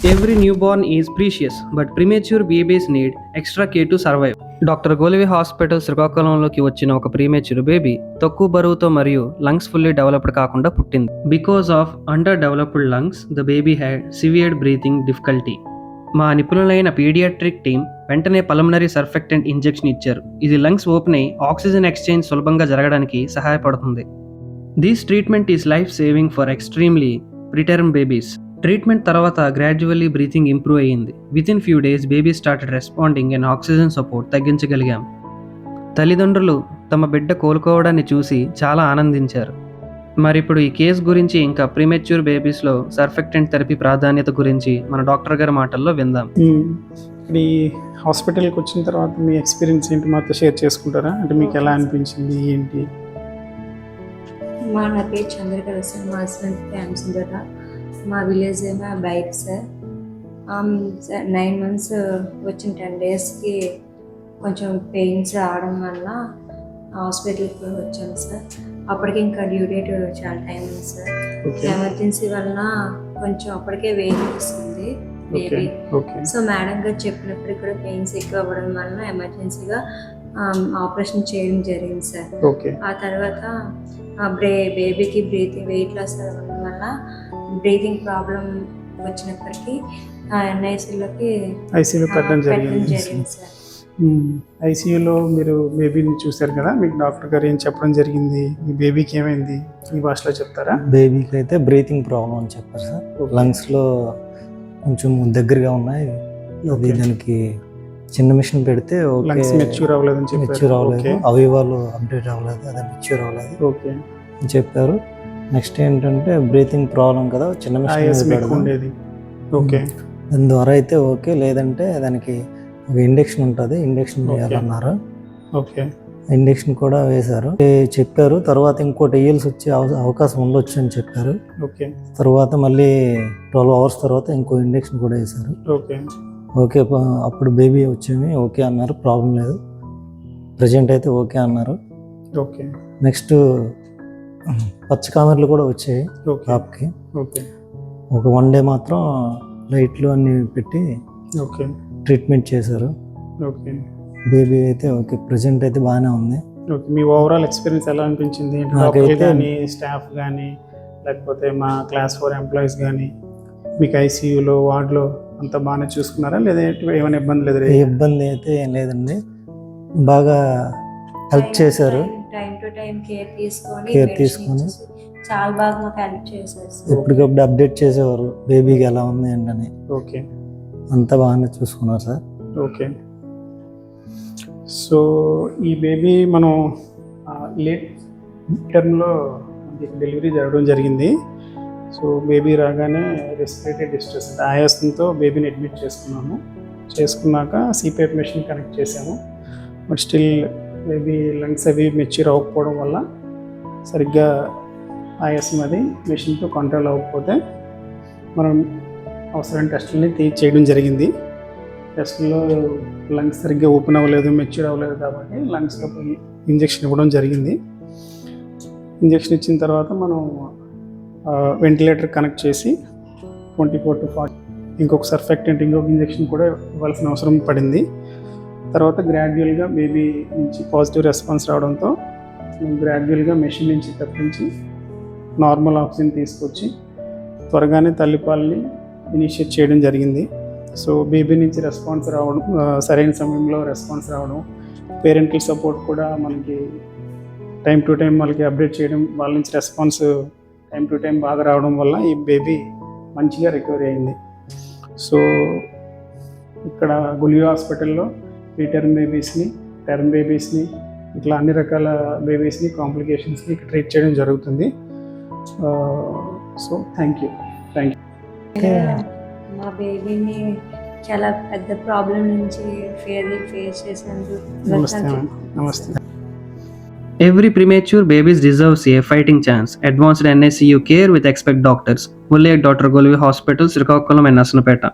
Every newborn is precious, but premature babies need extra care to survive. Doctor Golivi hospital శ్రీకాకుళంలోకి వచ్చిన ఒక premature baby తక్కువ బరువుతో మరియు lungs fully developed కాకుండా పుట్టింది. Because of under developed lungs the baby had severe breathing difficulty మా నిపుణులైన paediatric team వెంటనే పల్మనరీ సర్ఫెక్టెంట్ ఇంజెక్షన్ ఇచ్చారు. ఇది లంగ్స్ ఓపెన్ అయి ఆక్సిజన్ ఎక్స్చేంజ్ సులభంగా జరగడానికి సహాయపడుతుంది. This treatment is life saving for extremely preterm babies treatment తర్వాత గ్రాడ్యువల్లీ బ్రీతింగ్ ఇంప్రూవ్ అయ్యింది. Within few days baby started responding and oxygen support తగ్గించగలిగాం. తల్లిదండ్రులు తమ బిడ్డ కోలుకోవడాన్ని చూసి చాలా ఆనందించారు. మరి ఇప్పుడు ఈ కేసు గురించి ఇంకా ప్రీమెచ్యూర్ బేబీస్లో సర్ఫెక్టెంట్ థెరపీ ప్రాధాన్యత గురించి మన డాక్టర్ గారి మాటల్లో విందాం. ఈ హాస్పిటల్కి వచ్చిన తర్వాత మీ ఎక్స్పీరియన్స్ ఏంటి మాతో షేర్ చేసుకుంటారా? అంటే మీకు ఎలా అనిపించింది? ఏంటి? మా నా పేరు చంద్రకళ మా హస్బెండ్ మా విలేజ్ ఏమో bike sir sir nine months వచ్చిన టెన్ డేస్కి కొంచెం పెయిన్స్ రావడం వల్ల హాస్పిటల్కి వచ్చాను సార్ అప్పటికి ఇంకా డ్యూ డేట్ చాలా టైం ఉంది సార్ ఎమర్జెన్సీ వలన కొంచెం అప్పటికే వెయిట్ వస్తుంది బేబీ సో మేడం గారు చెప్పినప్పుడు కూడా పెయిన్స్ ఎక్కువ అవ్వడం వలన ఎమర్జెన్సీగా ఆపరేషన్ చేయడం జరిగింది సార్ ఆ తర్వాత బ్రే బేబీకి బ్రీతింగ్ వెయిట్ లాస్ అవ్వడం వల్ల బ్రీతింగ్ ప్రాబ్లం వచ్చినప్పటికీ ఎన్ఐసిలోకి ఐసీయూలో పెట్టడం జరిగింది. సార్. ఐసీయూలో మీరు బేబీని చూశారు కదా? మీకు డాక్టర్ గారు ఏం చెప్పడం జరిగింది? మీ బేబీకి ఏమైంది? మీ భాషలో చెప్తారా? బేబీకి అయితే బ్రీతింగ్ ప్రాబ్లం అని చెప్పారు సార్. లంగ్స్లో కొంచెం దగ్గరగా ఉన్నాయి. అది. దానికి చిన్న మిషన్ పెడితే లంగ్స్ మెచ్యూర్ అవ్వలేదని మెచ్యూర్ అవ్వలేదు. ఓకే అవయవాలు అప్డేట్ అవ్వలేదు అదే మెచ్యూర్ అవ్వలేదు ఓకే అని చెప్పారు. నెక్స్ట్ ఏంటంటే బ్రీతింగ్ ప్రాబ్లం కదా చిన్న మిషన్ ఉండేది. ఓకే. దాని ద్వారా అయితే ఓకే లేదంటే దానికి ఒక ఇండక్షన్ ఉంటుంది ఇండక్షన్. వేయాలన్నారు. ఓకే. ఇండక్షన్ కూడా వేశారు. చెప్పారు తర్వాత ఇంకోటి వేయాల్సి వచ్చే అవ- అవకాశం ఉండొచ్చు అని చెప్పారు. ఓకే. తర్వాత మళ్ళీ ట్వెల్వ్ అవర్స్ తర్వాత ఇంకో ఇండక్షన్ కూడా వేశారు. ఓకే. ఓకే అప్పుడు బేబీ వచ్చింది ఓకే అన్నారు ప్రాబ్లం లేదు. ప్రజెంట్ అయితే ఓకే అన్నారు. ఓకే. నెక్స్ట్ పచ్చ కామెర్లు కూడా వచ్చాయి ఓకే. ఒక వన్ డే మాత్రం లైట్లు అన్ని పెట్టి ఓకే. ట్రీట్మెంట్ చేశారు. ఓకే. బేబీ అయితే ఓకే ప్రజెంట్ అయితే బాగానే ఉంది. ఓకే. మీ ఓవరాల్ ఎక్స్పీరియన్స్ ఎలా అనిపించింది? కానీ స్టాఫ్ కానీ లేకపోతే మా క్లాస్ ఫోర్ ఎంప్లాయీస్ కానీ మీకు ఐసీయూలో వార్డులో అంతా బాగానే చూసుకున్నారా? లేదా ఏమైనా ఇబ్బంది లేదు ఇబ్బంది అయితే ఏం లేదండి. బాగా హెల్ప్ చేశారు. టైం టు టైం కేర్ తీసుకొని medicine తీసుకొని. చాలా బాగా మాకు హెల్ప్ చేశారు. ఎప్పటికప్పుడు అప్డేట్ చేసేవారు. బేబీకి ఎలా ఉంది ఏంటని. ఓకే. అంతా బాగానే చూసుకున్నారు సార్. ఓకే. సో ఈ బేబీ మనం లేట్ టర్మ్లో డెలివరీ జరగడం జరిగింది. సో బేబీ రాగానే రెస్పిరేటరీ డిస్ట్రెస్ అంటే ఆయాసంతో బేబీని అడ్మిట్ చేసుకున్నాము. చేసుకున్నాక C P F machine connect చేసాము బట్ స్టిల్ మేబీ లంగ్స్ అవి మెచ్యూర్ అవ్వకపోవడం వల్ల సరిగ్గా ఆయాసం అది మెషిన్తో కంట్రోల్ అవ్వకపోతే మనం అవసరమైన టెస్టులని చేయడం జరిగింది. టెస్ట్లో లంగ్స్ సరిగ్గా ఓపెన్ అవ్వలేదు మెచ్యూర్ అవ్వలేదు కాబట్టి లంగ్స్లో ఇంజెక్షన్ ఇవ్వడం జరిగింది. ఇంజెక్షన్ ఇచ్చిన తర్వాత మనం వెంటిలేటర్ కనెక్ట్ చేసి ట్వంటీ ఫోర్ టు ఫార్టీ ఇంకొక సర్ఫెక్టెంట్ ఇంకొక ఇంజెక్షన్ కూడా ఇవ్వాల్సిన అవసరం పడింది. తర్వాత గ్రాడ్యువల్గా బేబీ నుంచి పాజిటివ్ రెస్పాన్స్ రావడంతో గ్రాడ్యువల్గా మెషిన్ నుంచి తప్పించి నార్మల్ ఆక్సిజన్ తీసుకొచ్చి త్వరగానే తల్లిపాలని ఇనిషియేట్ చేయడం జరిగింది. సో బేబీ నుంచి రెస్పాన్స్ రావడం సరైన సమయంలో రెస్పాన్స్ రావడం పేరెంటల్ సపోర్ట్ కూడా మనకి టైం టు టైం వాళ్ళకి అప్డేట్ చేయడం వాళ్ళ నుంచి రెస్పాన్స్ టైం టు టైం బాగా రావడం వల్ల ఈ బేబీ మంచిగా రికవరీ అయింది. సో ఇక్కడ గులియో హాస్పిటల్లో ప్రీ టర్మ్ బేబీస్ని టర్మ్ బేబీస్ని ఇట్లా అన్ని రకాల బేబీస్ని కాంప్లికేషన్స్ని ఇక్కడ ట్రీట్ చేయడం జరుగుతుంది so thank you thank you మా బేబీని చాలా పెద్ద ప్రాబ్లం నుంచి ఫేర్ ఫేస్ చేసినందుకు నమస్తే Every premature babies deserves a fighting chance. Advanced NICU care with expert doctors. Mulay Dr. Golvi Hospital, Srikakulam and Nasnapeta.